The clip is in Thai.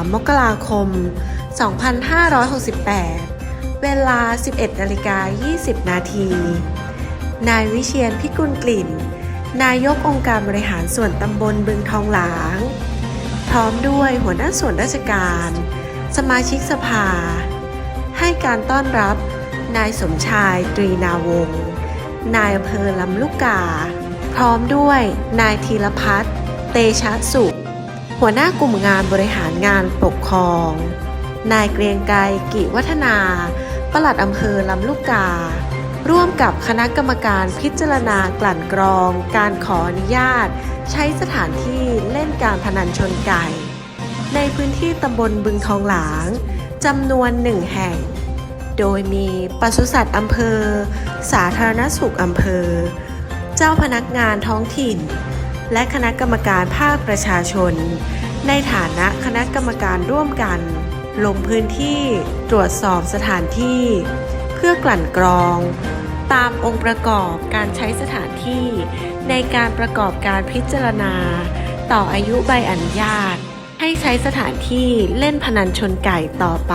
วันที่3มกราคม 2568 เวลา 11นาฬิกา20 นาที นายวิเชียนพิกุลกลิ่น นายกองค์การบริหารส่วนตำบลบึงทองหลาง พร้อมด้วยหัวหน้าส่วนราชการ สมาชิกสภา ให้การต้อนรับนายสมชายตรีนาวงศ์นายอำเภอลำลูกกา พร้อมด้วยนายธีรพัฒน์เตชะสุข หัวหน้ากลุ่มงานบริหารงานปกครอง นายเกรียงไกรกิวัฒนาปลัดอำเภอลำลูกกา ร่วมกับคณะกรรมการพิจารณากลั่นกรอง การขออนุญาต ใช้สถานที่เล่นการพนันชนไก่ ในพื้นที่ตำบลบึงทองหลางจำนวนหนึ่งแห่ง โดยมีปศุสัตว์อำเภอ สาธารณสุขอำเภอ เจ้าพนักงานท้องถิ่น และคณะกรรมการภาคประชาชน ในฐานะคณะกรรมการร่วมกัน ลงพื้นที่ตรวจสอบสถานที่ เพื่อกลั่นกรอง ตามองค์ประกอบการใช้สถานที่ ในการประกอบการพิจารณา ต่ออายุใบอนุญาต ให้ใช้สถานที่เล่นพนันชนไก่ต่อไป